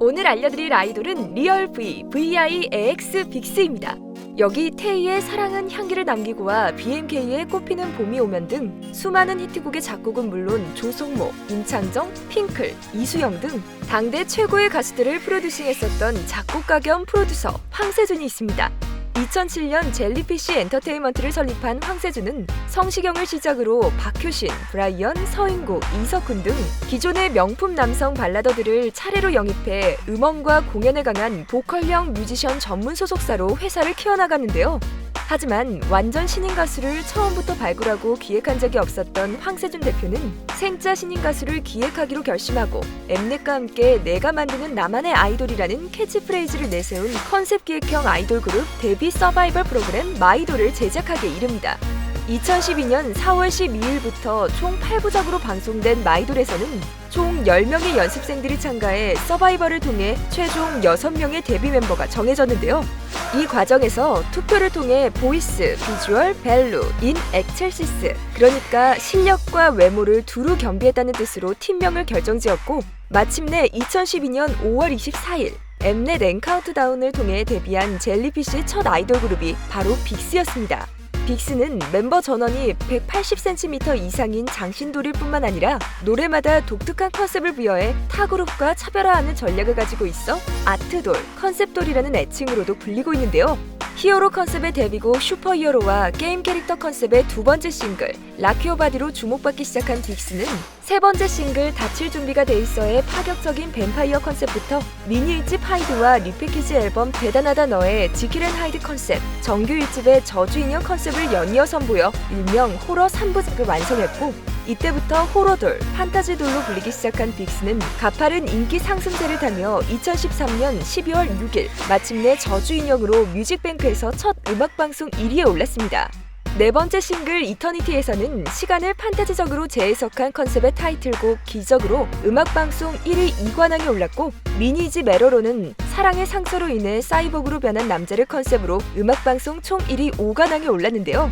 오늘 알려드릴 아이돌은 리얼 V, VI AX 빅스입니다. 여기 테이의 사랑은 향기를 남기고와 BMK의 꽃피는 봄이 오면 등 수많은 히트곡의 작곡은 물론 조성모, 임창정, 핑클, 이수영 등 당대 최고의 가수들을 프로듀싱했었던 작곡가 겸 프로듀서 황세준이 있습니다. 2007년 젤리피쉬 엔터테인먼트를 설립한 황세준은 성시경을 시작으로 박효신, 브라이언, 서인국, 이석훈 등 기존의 명품 남성 발라더들을 차례로 영입해 음원과 공연에 강한 보컬형 뮤지션 전문 소속사로 회사를 키워나갔는데요. 하지만 완전 신인 가수를 처음부터 발굴하고 기획한 적이 없었던 황세준 대표는 생짜 신인 가수를 기획하기로 결심하고 엠넷과 함께 내가 만드는 나만의 아이돌이라는 캐치프레이즈를 내세운 컨셉 기획형 아이돌 그룹 데뷔 서바이벌 프로그램 마이돌을 제작하게 이릅니다. 2012년 4월 12일부터 총 8부작으로 방송된 마이돌에서는 총 10명의 연습생들이 참가해 서바이벌을 통해 최종 6명의 데뷔 멤버가 정해졌는데요. 이 과정에서 투표를 통해 보이스, 비주얼, 밸류, 인 엑첼시스 그러니까 실력과 외모를 두루 겸비했다는 뜻으로 팀명을 결정지었고 마침내 2012년 5월 24일 엠넷 엔카운트다운을 통해 데뷔한 젤리피쉬의 첫 아이돌 그룹이 바로 빅스였습니다. 빅스는 멤버 전원이 180cm 이상인 장신돌일 뿐만 아니라 노래마다 독특한 컨셉을 부여해 타 그룹과 차별화하는 전략을 가지고 있어 아트돌, 컨셉돌이라는 애칭으로도 불리고 있는데요. 히어로 컨셉의 데뷔곡 슈퍼히어로와 게임 캐릭터 컨셉의 두 번째 싱글 라키오 바디로 주목받기 시작한 빅스는 세 번째 싱글 다칠 준비가 돼 있어의 파격적인 뱀파이어 컨셉부터 미니 1집 하이드와 리패키지 앨범 대단하다 너의 지킬 앤 하이드 컨셉 정규 1집의 저주 인형 컨셉을 연이어 선보여 일명 호러 3부작을 완성했고 이때부터 호러돌, 판타지돌로 불리기 시작한 빅스는 가파른 인기 상승세를 타며 2013년 12월 6일 마침내 저주 인형으로 뮤직뱅크에서 첫 음악방송 1위에 올랐습니다. 네 번째 싱글 이터니티에서는 시간을 판타지적으로 재해석한 컨셉의 타이틀곡 기적으로 음악방송 1위 2관왕에 올랐고 미니지 메로로는 사랑의 상처로 인해 사이보그로 변한 남자를 컨셉으로 음악방송 총 1위 5관왕에 올랐는데요.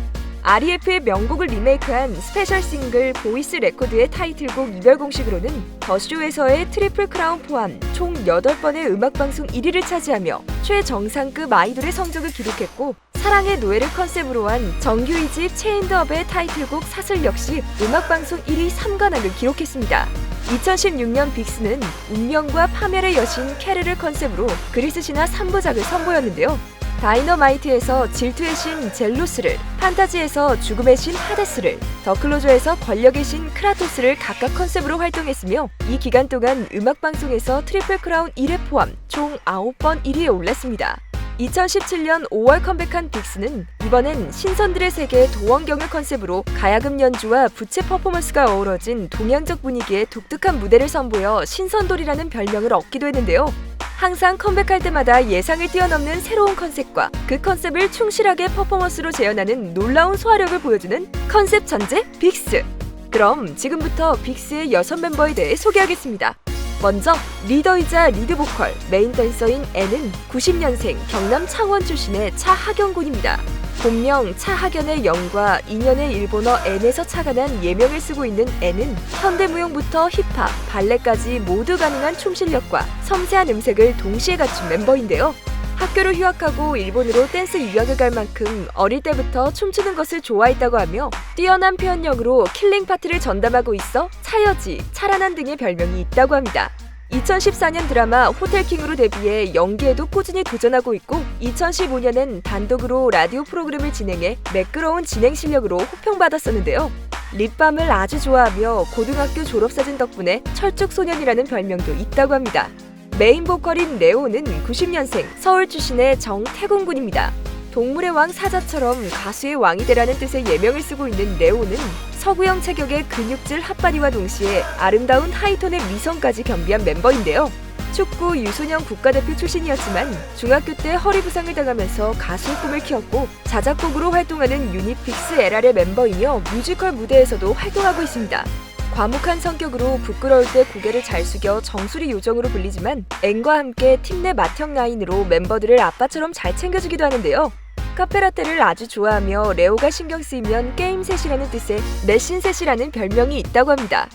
REF의 명곡을 리메이크한 스페셜 싱글 보이스 레코드의 타이틀곡 이별 공식으로는 더쇼에서의 트리플 크라운 포함 총 8번의 음악방송 1위를 차지하며 최정상급 아이돌의 성적을 기록했고 사랑의 노예를 컨셉으로 한 정규 2집 체인드업의 타이틀곡 사슬 역시 음악방송 1위 3관왕을 기록했습니다. 2016년 빅스는 운명과 파멸의 여신 캐르를 컨셉으로 그리스 신화 3부작을 선보였는데요. 다이너마이트에서 질투의 신 젤루스를, 판타지에서 죽음의 신 하데스를, 더클로저에서 권력의 신 크라토스를 각각 컨셉으로 활동했으며 이 기간 동안 음악방송에서 트리플 크라운 1회 포함 총 9번 1위에 올랐습니다. 2017년 5월 컴백한 빅스는 이번엔 신선들의 세계 도원경을 컨셉으로 가야금 연주와 부채 퍼포먼스가 어우러진 동양적 분위기의 독특한 무대를 선보여 신선돌이라는 별명을 얻기도 했는데요. 항상 컴백할 때마다 예상을 뛰어넘는 새로운 컨셉과 그 컨셉을 충실하게 퍼포먼스로 재현하는 놀라운 소화력을 보여주는 컨셉 천재 빅스. 그럼 지금부터 빅스의 여섯 멤버에 대해 소개하겠습니다. 먼저 리더이자 리드 보컬, 메인 댄서인 N은 90년생 경남 창원 출신의 차하경 군입니다. 본명 차하견의 영과 2년의 일본어 N에서 난 예명을 쓰고 있는 N은 현대무용부터 힙합, 발레까지 모두 가능한 춤 실력과 섬세한 음색을 동시에 갖춘 멤버인데요. 학교를 휴학하고 일본으로 댄스 유학을 갈 만큼 어릴 때부터 춤추는 것을 좋아했다고 하며 뛰어난 표현력으로 킬링 파트를 전담하고 있어 차여지, 차라난 등의 별명이 있다고 합니다. 2014년 드라마 호텔킹으로 데뷔해 연기에도 꾸준히 도전하고 있고 2015년엔 단독으로 라디오 프로그램을 진행해 매끄러운 진행 실력으로 호평받았었는데요. 립밤을 아주 좋아하며 고등학교 졸업사진 덕분에 철쭉소년이라는 별명도 있다고 합니다. 메인 보컬인 레오는 90년생 서울 출신의 정태공 군입니다. 동물의 왕 사자처럼 가수의 왕이 되라는 뜻의 예명을 쓰고 있는 레오는 서구형 체격의 근육질 핫바디와 동시에 아름다운 하이톤의 미성까지 겸비한 멤버인데요. 축구 유소년 국가대표 출신이었지만 중학교 때 허리 부상을 당하면서 가수의 꿈을 키웠고 자작곡으로 활동하는 유니픽스 LR의 멤버이며 뮤지컬 무대에서도 활동하고 있습니다. 과묵한 성격으로 부끄러울 때 고개를 잘 숙여 정수리 요정으로 불리지만 앵과 함께 팀 내 맏형 라인으로 멤버들을 아빠처럼 잘 챙겨주기도 하는데요. 카페라테를 아주 좋아하며 레오가 신경 쓰이면 게임 셋이라는 뜻의 내신 셋이라는 별명이 있다고 합니다.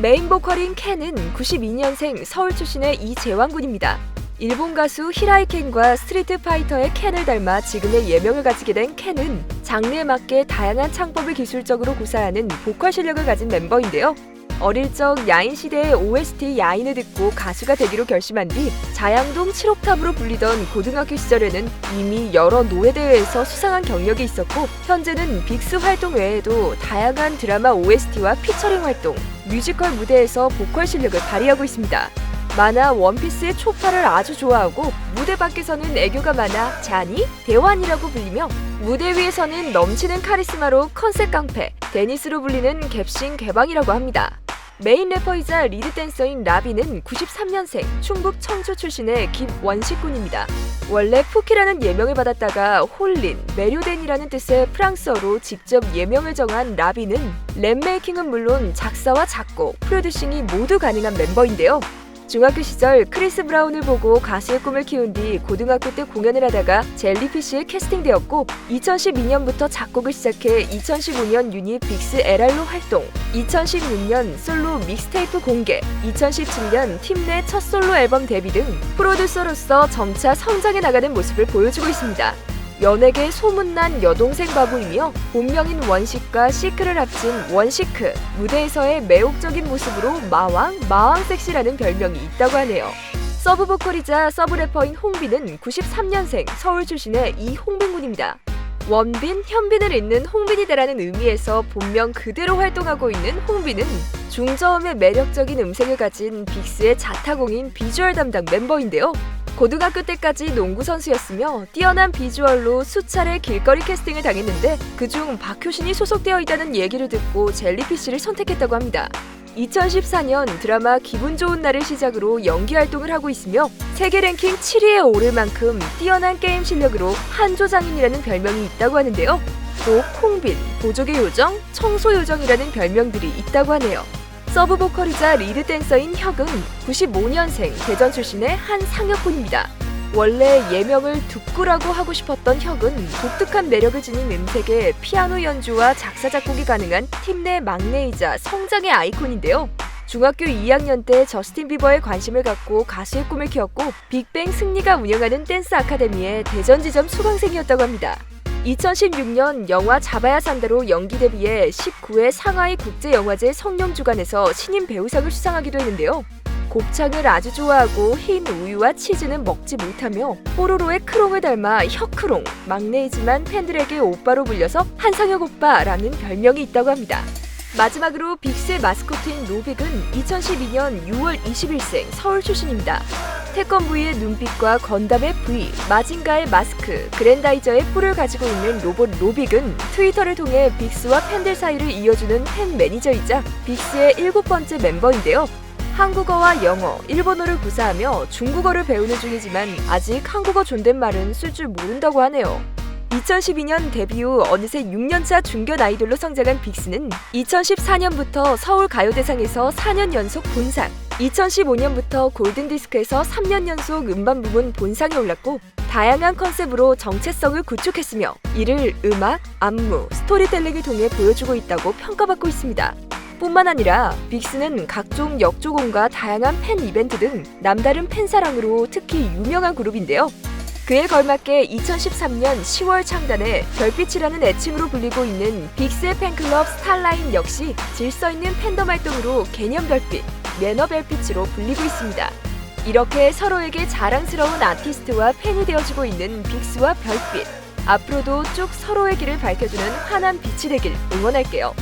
메인 보컬인 켄은 92년생 서울 출신의 이재왕 군입니다. 일본 가수 히라이 켄과 스트리트 파이터의 켄을 닮아 지금의 예명을 가지게 된 켄은 장르에 맞게 다양한 창법을 기술적으로 구사하는 보컬 실력을 가진 멤버인데요. 어릴 적 야인 시대의 OST 야인을 듣고 가수가 되기로 결심한 뒤 자양동 7옥탑으로 불리던 고등학교 시절에는 이미 여러 노래대회에서 수상한 경력이 있었고 현재는 빅스 활동 외에도 다양한 드라마 OST와 피처링 활동, 뮤지컬 무대에서 보컬 실력을 발휘하고 있습니다. 만화 원피스의 초파를 아주 좋아하고 무대 밖에서는 애교가 많아 자니, 대환이라고 불리며 무대 위에서는 넘치는 카리스마로 컨셉 깡패, 데니스로 불리는 갭신 개방이라고 합니다. 메인 래퍼이자 리드 댄서인 라비는 93년생 충북 청주 출신의 김원식 군입니다. 원래 푸키라는 예명을 받았다가 홀린, 메료덴이라는 뜻의 프랑스어로 직접 예명을 정한 라비는 랩메이킹은 물론 작사와 작곡, 프로듀싱이 모두 가능한 멤버인데요. 중학교 시절 크리스 브라운을 보고 가수의 꿈을 키운 뒤 고등학교 때 공연을 하다가 젤리피쉬에 캐스팅되었고 2012년부터 작곡을 시작해 2015년 유닛 빅스 LR로 활동 2016년 솔로 믹스테이프 공개 2017년 팀 내 첫 솔로 앨범 데뷔 등 프로듀서로서 점차 성장해 나가는 모습을 보여주고 있습니다. 연예계 소문난 여동생 바보이며 본명인 원식과 시크를 합친 원시크 무대에서의 매혹적인 모습으로 마왕 마왕 섹시라는 별명이 있다고 하네요. 서브 보컬이자 서브 래퍼인 홍빈은 93년생 서울 출신의 이홍빈 군입니다. 원빈, 현빈을 잇는 홍빈이다라는 의미에서 본명 그대로 활동하고 있는 홍빈은 중저음의 매력적인 음색을 가진 빅스의 자타공인 비주얼 담당 멤버인데요. 고등학교 때까지 농구 선수였으며 뛰어난 비주얼로 수차례 길거리 캐스팅을 당했는데 그중 박효신이 소속되어 있다는 얘기를 듣고 젤리피쉬를 선택했다고 합니다. 2014년 드라마 기분 좋은 날을 시작으로 연기 활동을 하고 있으며 세계 랭킹 7위에 오를 만큼 뛰어난 게임 실력으로 한조 장인이라는 별명이 있다고 하는데요. 또 콩빈, 보조개 요정, 청소 요정이라는 별명들이 있다고 하네요. 서브 보컬이자 리드 댄서인 혁은 95년생 대전 출신의 한 상여군입니다. 원래 예명을 둑구라고 하고 싶었던 혁은 독특한 매력을 지닌 음색에 피아노 연주와 작사 작곡이 가능한 팀 내 막내이자 성장의 아이콘인데요. 중학교 2학년 때 저스틴 비버에 관심을 갖고 가수의 꿈을 키웠고 빅뱅 승리가 운영하는 댄스 아카데미의 대전 지점 수강생이었다고 합니다. 2016년 영화 잡아야 산다로 연기 데뷔해 19회 상하이 국제영화제 성룡주간에서 신인 배우상을 수상하기도 했는데요. 곱창을 아주 좋아하고 흰 우유와 치즈는 먹지 못하며 뽀로로의 크롱을 닮아 혁크롱 막내이지만 팬들에게 오빠로 불려서 한상혁 오빠라는 별명이 있다고 합니다. 마지막으로 빅스의 마스코트인 로빅은 2012년 6월 20일생 서울 출신입니다. 태권브이의 눈빛과 건담의 V, 마징가의 마스크, 그랜다이저의 뿔을 가지고 있는 로봇 로빅은 트위터를 통해 빅스와 팬들 사이를 이어주는 팬 매니저이자 빅스의 일곱 번째 멤버인데요. 한국어와 영어, 일본어를 구사하며 중국어를 배우는 중이지만 아직 한국어 존댓말은 쓸 줄 모른다고 하네요. 2012년 데뷔 후 어느새 6년차 중견 아이돌로 성장한 빅스는 2014년부터 서울 가요대상에서 4년 연속 본상, 2015년부터 골든디스크에서 3년 연속 음반 부문 본상에 올랐고 다양한 컨셉으로 정체성을 구축했으며 이를 음악, 안무, 스토리텔링을 통해 보여주고 있다고 평가받고 있습니다. 뿐만 아니라 빅스는 각종 역조공과 다양한 팬 이벤트 등 남다른 팬 사랑으로 특히 유명한 그룹인데요. 그에 걸맞게 2013년 10월 창단에 별빛이라는 애칭으로 불리고 있는 빅스의 팬클럽 스타라인 역시 질서 있는 팬덤 활동으로 개념 별빛, 매너 별빛으로 불리고 있습니다. 이렇게 서로에게 자랑스러운 아티스트와 팬이 되어주고 있는 빅스와 별빛. 앞으로도 쭉 서로의 길을 밝혀주는 환한 빛이 되길 응원할게요.